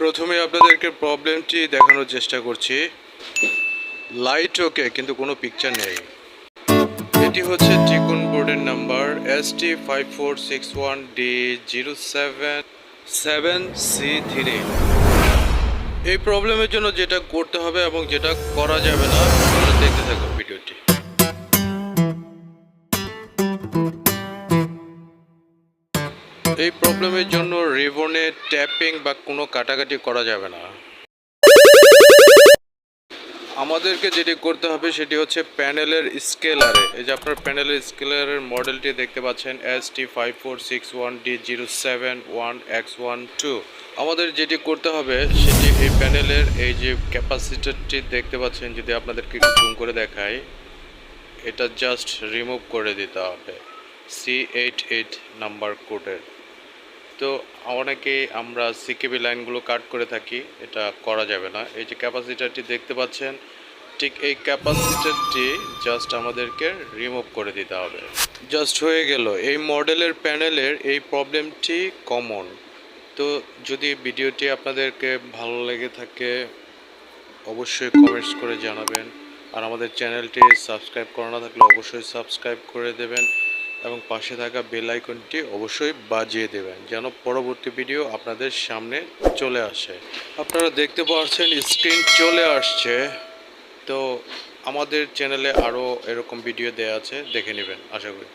প্রথমে আপনাদেরকে প্রবলেমটি দেখানোর চেষ্টা করছি। লাইট ওকে কিন্তু কোনো পিকচার নেই। এটি হচ্ছে টিকুন বোর্ডের number S T five four six one D zero seven seven C three এই প্রবলেমের জন্য যেটা করতে হবে এবং যেটা করা যাবে না দেখতে থাকুন। এই প্রবলেমের জন্য রিবনে ট্যাপিং বা কোনো কাটাকাটি করা যাবে না। আমাদেরকে যেটি করতে হবে সেটি হচ্ছে প্যানেলের স্কেলারে। এই যে আপনার প্যানেলের স্কেলারের মডেলটি দেখতে পাচ্ছেন S T five four six one D zero seven one X one two আমাদের যেটি করতে হবে সেটি এই প্যানেলের এই যে ক্যাপাসিটারটি দেখতে পাচ্ছেন, যদি আপনাদেরকে জুম করে দেখাই, এটা জাস্ট রিমুভ করে দিতে হবে। সি এইট এইট নাম্বার কোডের তো অনেকেই আমরা সিকেবি লাইনগুলো কাট করে থাকি, এটা করা যাবে না। এই যে ক্যাপাসিটারটি দেখতে পাচ্ছেন, ঠিক এই ক্যাপাসিটারটি জাস্ট আমাদেরকে রিমুভ করে দিতে হবে। জাস্ট হয়ে গেল। এই মডেলের প্যানেলের এই প্রবলেমটি কমন তো যদি ভিডিওটি আপনাদেরকে ভালো লেগে থাকে, অবশ্যই কমেন্টস করে জানাবেন। আর আমাদের চ্যানেলটি সাবস্ক্রাইব করা না থাকলে অবশ্যই সাবস্ক্রাইব করে দেবেন। এবং পাশে থাকা বেল আইকনটি অবশ্যই বাজিয়ে দেবেন, যেন পরবর্তী ভিডিও আপনাদের সামনে চলে আসে। আপনারা দেখতে পাচ্ছেন স্ক্রিন চলে আসছে। তো আমাদের চ্যানেলে আরও এরকম ভিডিও দেওয়া আছে, দেখে নেবেন, আশা করি।